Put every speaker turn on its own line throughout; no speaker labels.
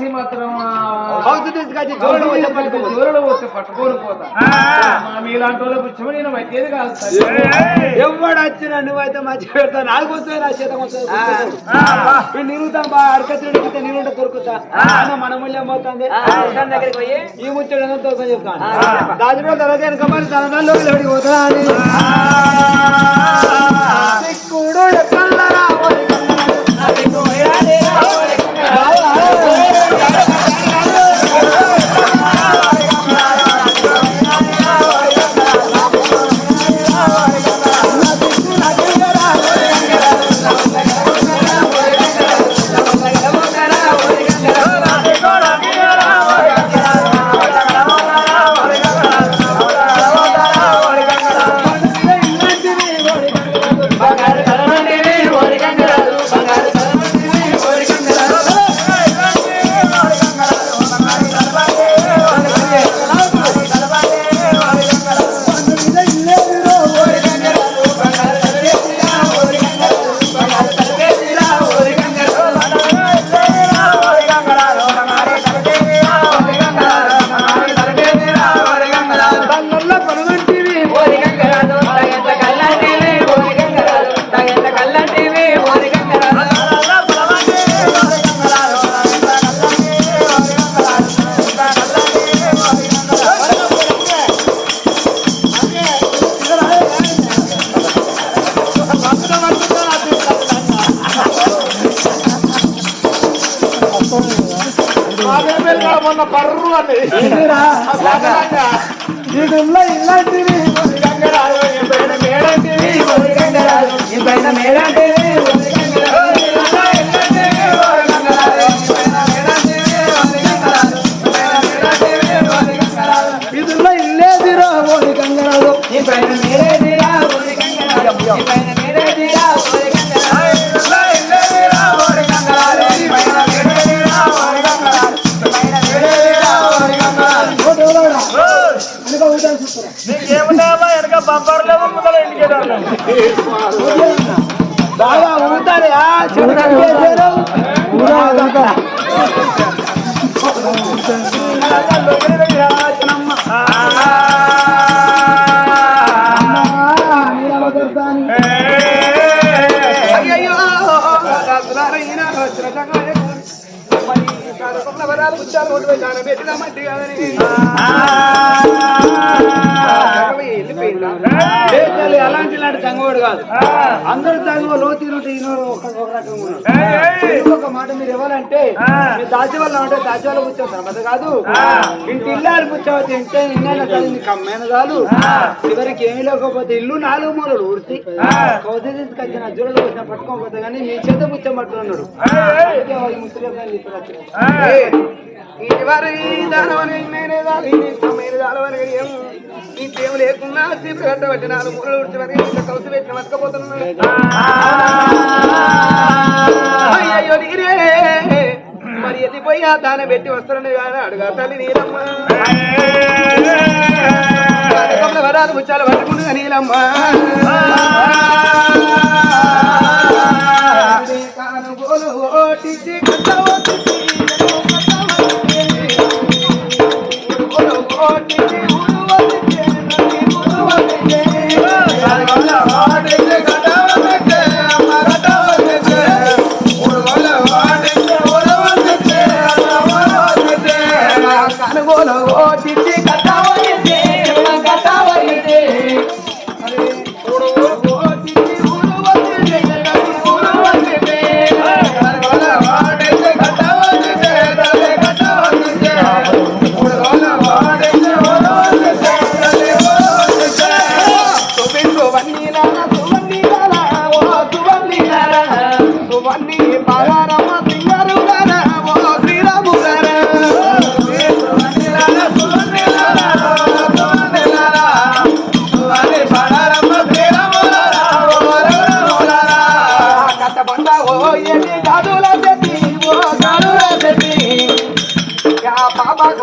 తీసి మాత్రం
జోరులో వచ్చి
పట్టుకొని పోతా మా మీలాంటి వాళ్ళకు వచ్చి నేను వచ్చేది కాదు సార్.
ఎవడు వచ్చినా నువ్వైతే మంచి పెడతా నాకు వస్తే నా చేతం వస్తుంది నిరుగుతాం బా అడకత్తుడు కింద నీళ్ళు దొరుకుతా అన్న మన మూల్యం పోతుంది.
దగ్గరికి పోయి.
ఈ దొరక చెప్తాను? తర్వాత వెనక మరి తనలో పోతా అని బాగా ఊతారే అయ్యయ్యో పెట్టిన మట్టి కాదని అలాంటి లాంటి చంగవాడు కాదు. అందరూ చంగ లోతు ఈయన ఒక రకంగా మాట మీరు ఇవ్వాలంటే దాచి వల్ల ఉంటే దాచి వల్ల కూర్చోతారు అది కాదు. ఇంటి ఇల్లారు కూర్చోవచ్చు ఇంటే ఇన్నాళ్ళ తల్లిని కమ్మైన కాదు చివరికి ఏమీ లేకపోతే ఇల్లు నాలుగు మూలలు ఊడిసి కౌసి తీసుకొచ్చిన జూడలు వచ్చిన పట్టుకోకపోతే కానీ మీ చేత ముచ్చబట్టున్నాడు అందుకే ఈ ముసలి దానవని నేనే దాని దానవని ఈ లేకున్నా లేకుండా చీపురు కట్టబట్టి నాలుగు మూలలు ఉడిచి మరి ఇంత కౌసి పెట్టిన నీరే. మరి ఎదిపోయి ఆ దాన పెట్టి వస్తారని అడుగా. తల్లి నీలమ్మ. బతుకమ్మల వరాలు ముచ్చాలు పట్టుకుంటుగా నీలమ్మ. కానుగోలు ఓటించి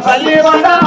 పెద్ద బావ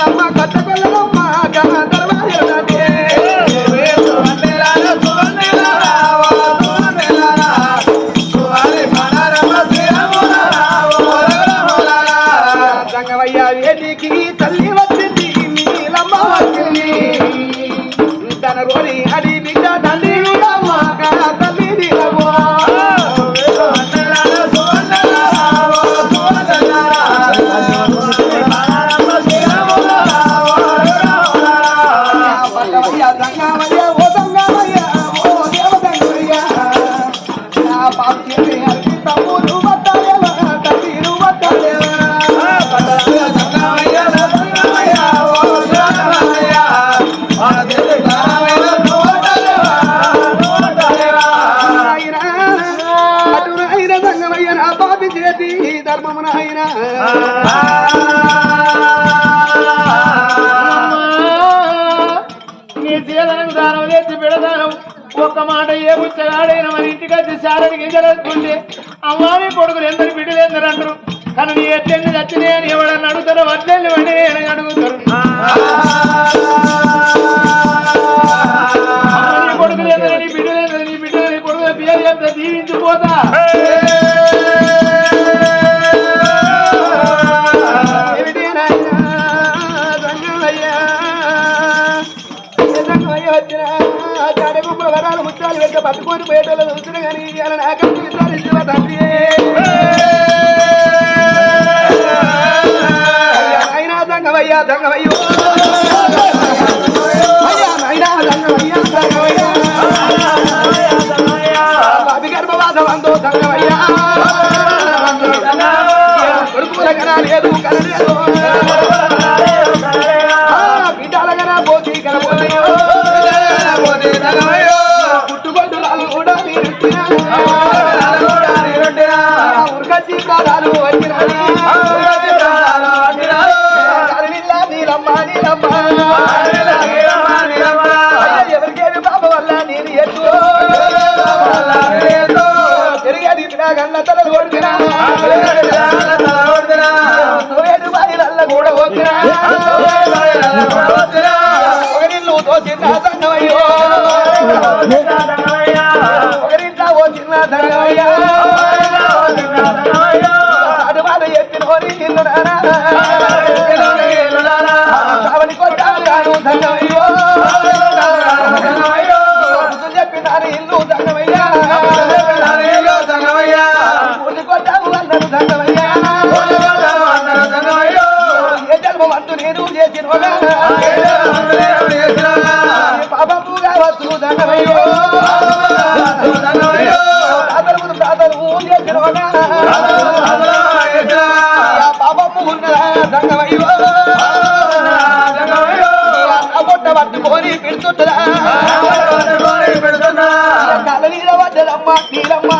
నాకు ఉన్నదమ్మ ధర్మమున అయినా
నీ సీదనకు దానం చేసి పెడదానం ఒక్క మాట ఏ బుచ్చగాడైన మన ఇంటికి వచ్చి శారడి గింజలేసుకుంటే అమ్మాని కొడుకులు ఎందరు బిడ్డలేందరు అంటారు కానీ నీ ఎట్లెంది నచ్చినాయి అని ఎవడన్నా అడుగుతారో వడ్లెల్లి వండి నేను అడుగుతారు అమ్మ కొడుకులు ఎందరు నీ బిడ్డలు ఎందరు నీ బిడ్డలు నీ కొడుకుల పేరు చెప్తే దీవించిపోతా
పట్టుకొని పోయేటోళ్ళు చూసిన కానీ ఇవాళ నాకంటే విచారించిన తండ్రి? అయినా దంగవయ్యా దంగవయ్యో. అయ్యా నాయనా దంగమయ్యా కన లేదు కనలేదు. కన పోతి కనపోతయ్యో పుట్టుబడ్డులాలు కూడా మీరు ఉరకచ్చి ప్రాణాలు వచ్చినాయి నీలమ్మ నీలమ్మ ఎవరికేమి పాప వల్ల నేను ఎత్తు తిరిగేది గల్ల తల కొడుతున్నా సోయేడు బాయిలల్ల కూడా పోతున్నా ఒకరిల్లు తోచిన దండమయ్యో ఒకరింట్లో ఓ చిన్న దండమయ్యా అడువాల ఎత్తినోని నిన్ను కావలి కొట్టాను దండమయ్యో చెప్పినారు ఇల్లు దండమయ్యా ఊరి కొట్టాము అందరు దండమయ్యా ఏ జన్మ అంటూ నేను చేసిన పాపము కావచ్చు దండమయ్యో ప్రాతలు ప్రాతలు పాపము ఉన్నదా దండమయ్యో పొట్ట పట్టుకొని పెడుతుంటదా కళ్ళ నీళ్ళ పడ్డదమ్మ నీలమ్మ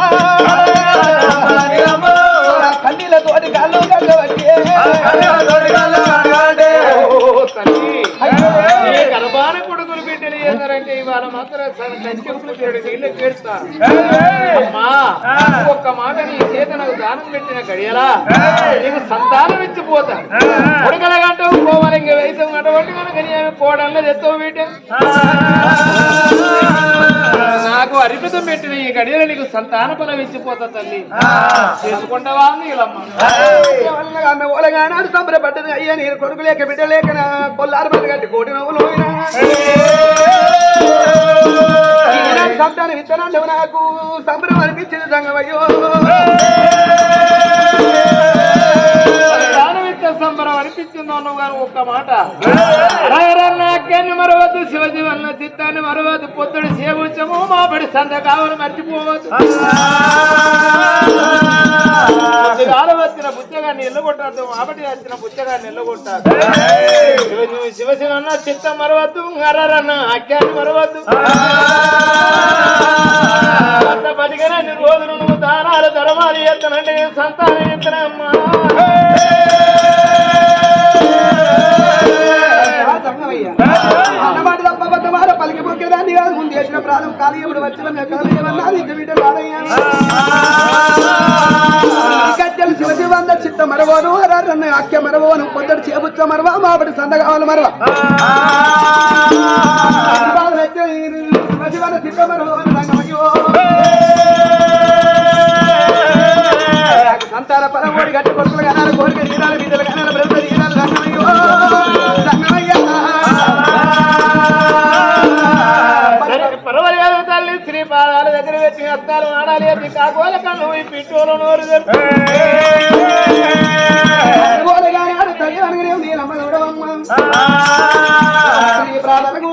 ఒక్క మాట నీ చేత నాకు దానం పెట్టిన గడియలా నీకు సంతానం ఇచ్చిపోతా. కొడుకల గంటవు కోమలింగ వైద్యం అటువంటి కనుక నీ కోడల్లో తెస్తావు బిడ్డ నాకు పరిమితం పెట్టిన ఈ గడియలు నీకు సంతాన ఫలం ఇచ్చిపోతా తల్లి. చేసుకుంటావా
ఓలగానాడు సంబరపడ్డది అయ్యా నేను కొడుకు లేక బిడ్డ లేక కొల్లారు బలి కట్టి కోటి నవ్వులు సంతానం విత్తనాలు నాకు. సంబరం అనిపించింది సంగమయ్యో.
సంబరం అనిపించిందో నువ్వు గారు ఒక్క మాట. నాకేన్ని మరవద్దు శివజీ వల్ల చిత్తాన్ని మరవద్దు పొద్దుడు సేవించము మాబడి సంద కావాలి మర్చిపోవద్దు. వచ్చిన బుచ్చగాన్ని ఎల్లు కొట్టద్దు మాబడి వచ్చిన బుచ్చగాన్ని ఎల్లు కొట్టారు శివశివ అన్న చిత్తం మరవద్దు అరరన్న అక్యాన్ని మరవద్దు నీ రోజులు నువ్వు దానాలు ధర్మాలు ఎత్తనంటే సంతానం ఎత్తనమ్మా?
అన్నమాట తప్ప అబద్ధమాల పలికి పొక్కిన దాన్ని కాదు. ముందు చేసిన ప్రాణం కాలి ఇప్పుడు వచ్చిన బిడ్డ రాదయ్యా గద్దెలు శివ శివంద చిత్త మరవను అరన్న అక్య మరవను పొద్దుడు చేబుచ్చ మరవ మాబడి సంద కావాలి మరవ. చిత్త మరవను రంగమయ్యో సంతాన పరమోడి గట్టి కొడుకులు కనాలి కోరిక తీరాలి బిడ్డలు కనాలి
హస్తాలు ఆడాలి అది కాకోల కన్ను ఈ పిట్టోలు నోరు
తల్లి చూడవమ్మ.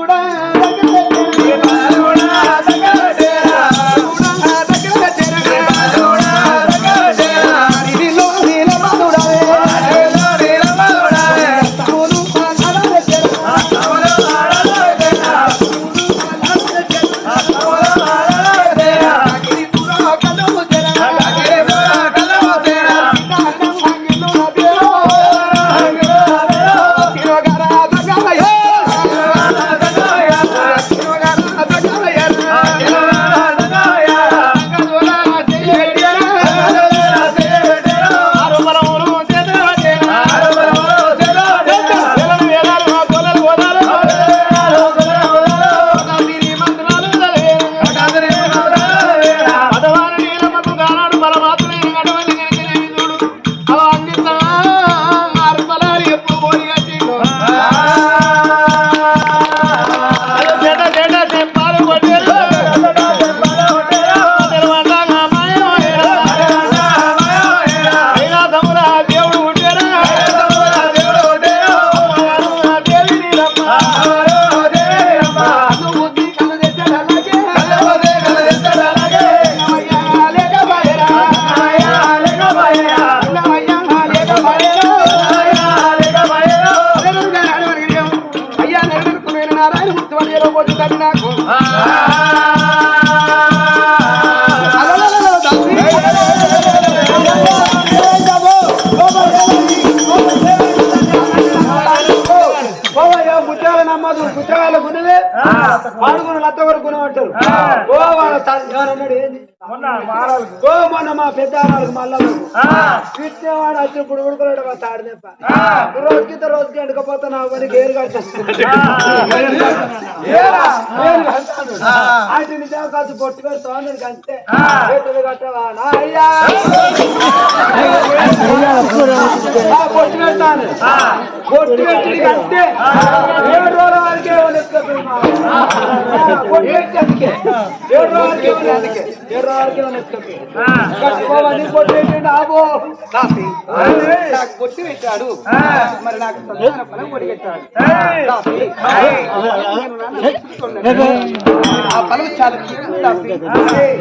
ముత్యాల నమ్మదు ముత్యాల గుణవే వాడుకున్న లత్త వరకు గుణం అంటారు. ఓ వాళ్ళ ఏంది? మొన్న మా పెద్ద మళ్ళా వాడు వచ్చినప్పుడు ఉడుకులాడు మా తాడు నెప్ప రోజుకి రోజుకి ఎండకపోతే నా పని గేరు కట్టాను నిజం కాదు పొట్టు పెడతావు నేను అంతే కట్టవా? నా అయ్యా పొట్టు పెడతాను. పొట్టు పెట్టి అంతే ఏడు రోజుల వరకే పొట్టు పెట్టి అందుకే. ఏడు రోజుల వరకే ఉంది అందుకే పొట్టు పెట్టిండు మరి నాకు ఫలం. ఆ ఫలం చాలా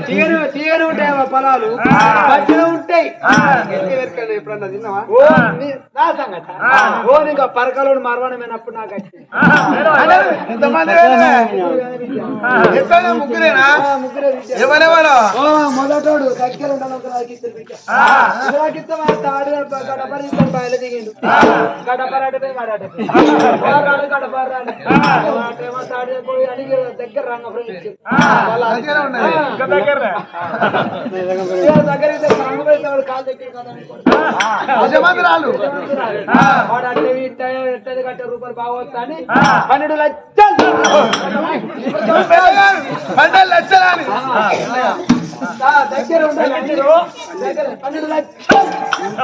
తీయను తీయను ఉంటాయి ఆ ఫలాలు మంచిగా ఉంటాయి ఎన్ని వరకైనా ఎప్పుడన్నా తిన్నావా ఓ నీ- నా సంగతి ఓ ఇంకా పరకలోడు మరవడమైనప్పుడు నాకు
ఎంతమంది ముగ్గురేనా. ఎవరెవరు
మొదటోడు. దగ్గర బయలు దిగిండు కాలు రూపాయలు బాగోతా అని పన్నెండు లక్షలు.
పన్నెండు లక్షలని
ఆ, దగ్గర ఉండాలి దగ్గర పన్నెండు లక్షలు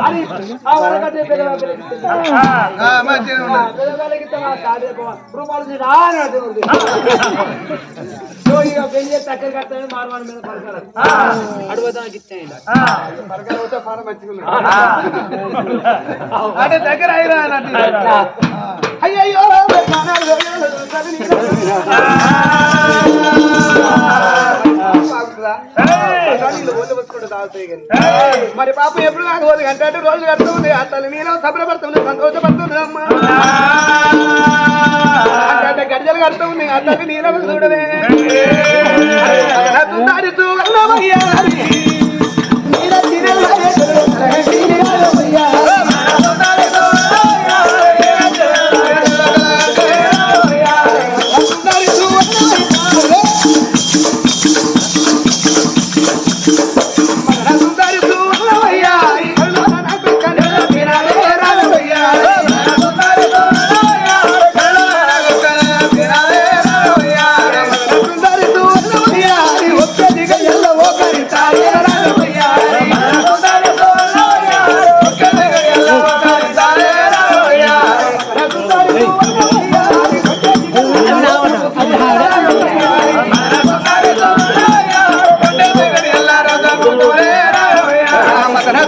అని ఆ వరకట్టే పిల్లగాడు పిల్లగిస్తాడు.
ఆ, మంచిగా
ఆ,
ఉన్నది
పిల్లగాడికి ఇస్తాం, ఆ తాడే పో- రూపాయలు ఇక పెళ్ళి చక్కెర కట్టాలని మారవాడి మీద పడతారు అడుగుతానికి ఇచ్చేయండి
పరకాల పోతే ఫారం మంచిగా ఉన్నది. అంటే దగ్గర
అయ్యయ్యో.
మరి పాప ఎప్పుడు నాకు పోదు గంట అంటే రోజు కడుతుంది అసలు నేను సభ్రపడుతుంది సంతోషపడుతుంది అమ్మా అంటే గడిజలు కడుతుంది అసలు తల్లి చూడలే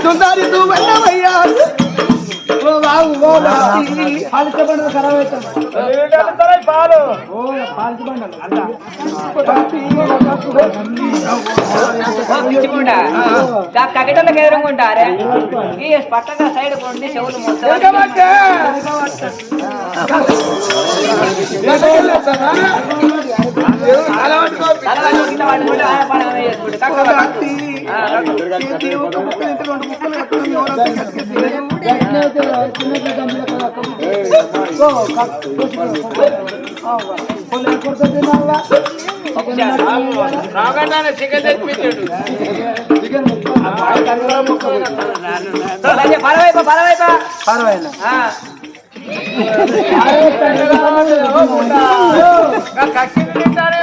సుందరి తూ వెళ్ళవయ్యా
ఖరాబ్
పాలు
ఓ
ఎదురుకుంటారే ఈ సైడ్ కొండి చెవులు మొత్తం
చికెన్
పరవైప పరవైప
తింటానే అలవాటు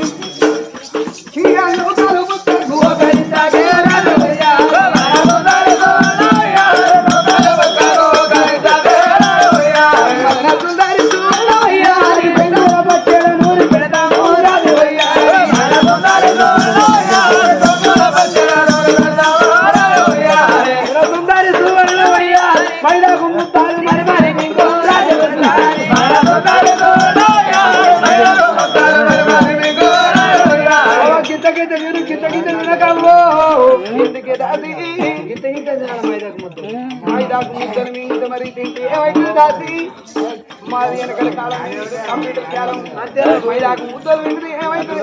మాది వెనకల కాలం కంప్యూటర్ కాలం అంతే మైదాకు ముద్దలు వింటుంది ఏమైతుంది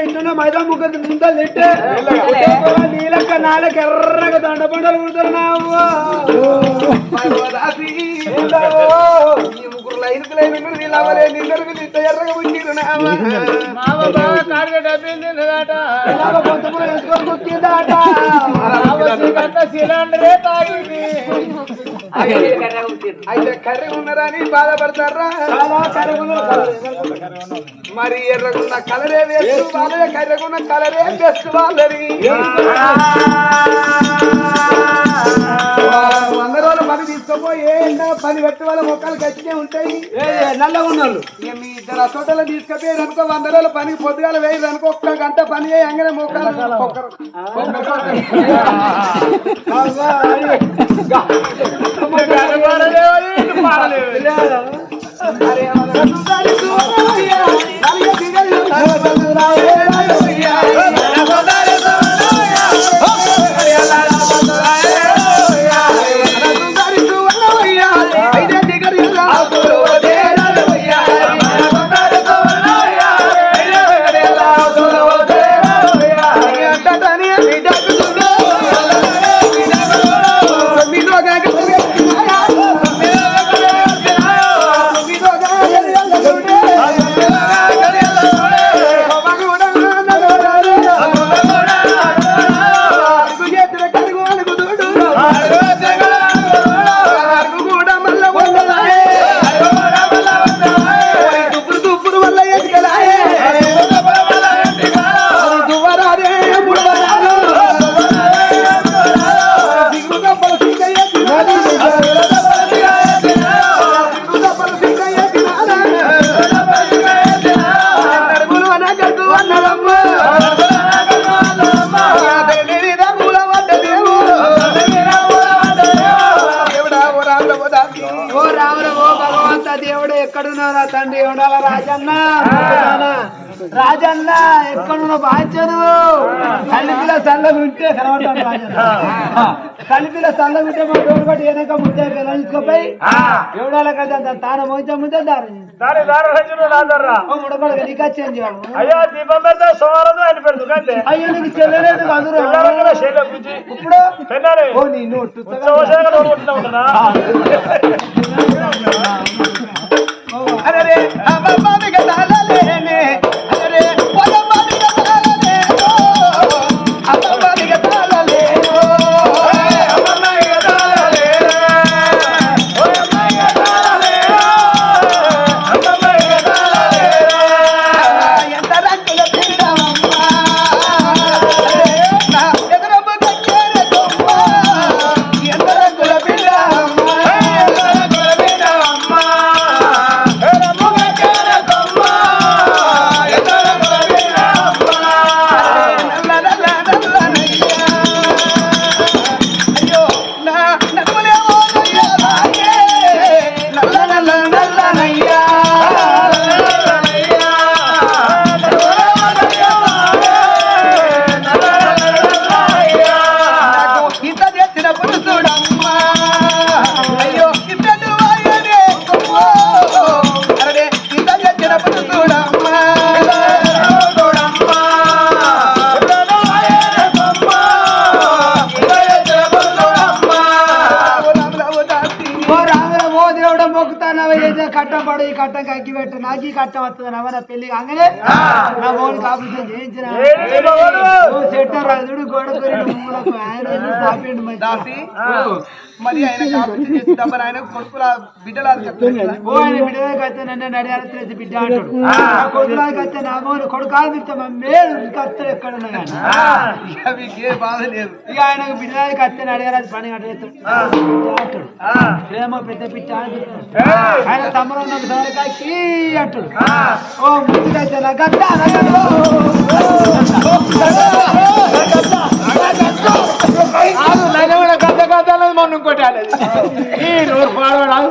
ఇట్లా మైదా ముగ్గురు ముందలు తిట్టే నీలక్క నాలకి ఎర్రగా దండ పండలు కుడుతున్నావు
లైన్కి లైన్ ఉన్నారు నిన్నరు ఇంత ఎర్రగా పుట్టిరు
మామ బాగా కాడిగా డబ్బులు తిన్నదాట
అయితే కర్రీ ఉన్నారని బాధపడతారా మరి ఎర్రగున్న కలరే వేస్తూ వాళ్ళే కర్రగున్న కలరే బెస్ట్ వాళ్ళని వంద రోజులు పని తీసుకోపోయి పని పెట్టి వాళ్ళ మొక్కలు గట్టినే ఉంటాయి.
నల్లగా ఉన్నాళ్ళు.
మీ ఇద్దరు అసోటలు తీసుకపోయి అనుకో వంద రోజులు పని పొద్దుగాల వేయి అనుకో ఒక్క గంట పని చేయి అంగనే మొక్కలు
అరే ఎక్కడున్నారా తండ్రి ఉండాల రాజన్న? రాజన్న ఎక్కడున్న బాధ్యను తల్లిపిల్ల చల్లగా ఉంటే కనబడతాను రాజన్న. తల్లిపిల్ల చల్లగా ఉంటే మా తోడు బట్టి వెనక ముద్ద పిల్లలకి ఎవడాల కదా తాను మోచ ముద్ద దారి?
దాని దారి రచన రాదర్రా
ఓ ముడబడగ నీకు వచ్చేది
అయ్యో దీపం పెడితే సోమవారం ఆయన పెడదు కంటే
అయ్యో నీకు చెల్లలేదు కదురు
పిల్లలంగా శైలి గురించి
ఇప్పుడు?
అరే అమ్మ తాళలేనే అరే
నాకు ఈ కట్టం వస్తుంది నవ్వ పెళ్ళి కాగానే? నా మోని ఆపరేషన్ చేయించిన? చెట్టు రాజుడు గోడ కొరిడు మూలకు. ఆయన
మరి కాబట్టి చేసి డబ్బర్ ఆయన కొడుకుల బిడ్డలు
ఓ ఆయన బిడ్డలకు అయితే నన్ను నడియాల తెలిసి బిడ్డ అంటాడు. నా కొడుకులకు అయితే నా మోని కొడుకాలు తింటే మేలు ఇక
మీకు ఏ బాధ లేదు.
ఇక ఆయన బిడ్డలకు అయితే నడియాలి పని అంటాడు. ప్రేమ పెద్ద చెప్తాడు. ఆయన తమ్ముడు ఉన్న సోరకాయకి అంటాడు. ఓ ముందుకైతే నా గద్ద నగదు.
ఆగు, నన్ను కూడా గద్ద గద్ద మొన్న ఇంకోటి అనేది. ఈ నోరు పాడవాడు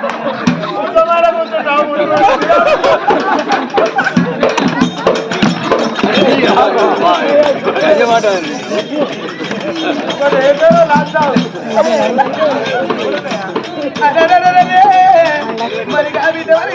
તમારા પોતે નામ મરી ગાવી દેવા